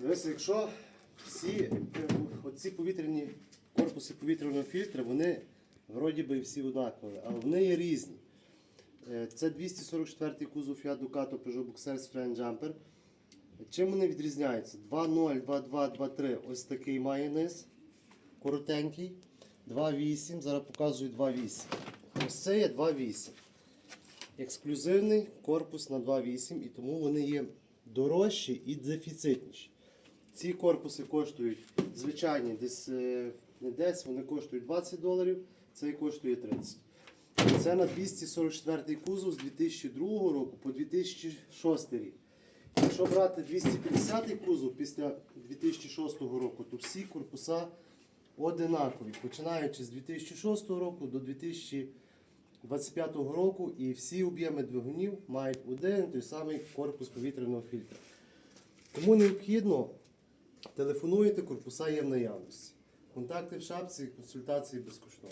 Дивися, якщо всі оці повітряні корпуси повітряного фільтра, вони вроді би всі однакові, але вони є різні. Е, Це 244-й кузов Fiat Ducato Peugeot Boxer Friend Jumper. Чим вони відрізняються? 2.0, 2.2, 2.3 ось такий має низ, коротенький. 2.8, зараз показую 2.8. Ось це є 2.8. Ексклюзивний корпус на 2.8 і тому вони є дорожчі і дефіцитніші. Ці корпуси коштують звичайні, десь е, не десь, вони коштують 20 доларів, цей коштує 30. Це на 244 кузов з 2002 року по 2006 рік. Якщо брати 250 кузов після 2006 року, то всі корпуса одинакові, починаючи з 2006 року до 2025 року, і всі об'єми двигунів мають один той самий корпус повітряного фільтра. Тому необхідно телефонуєте, корпуса є в наявності. Контакти в шапці, консультації безкоштовно.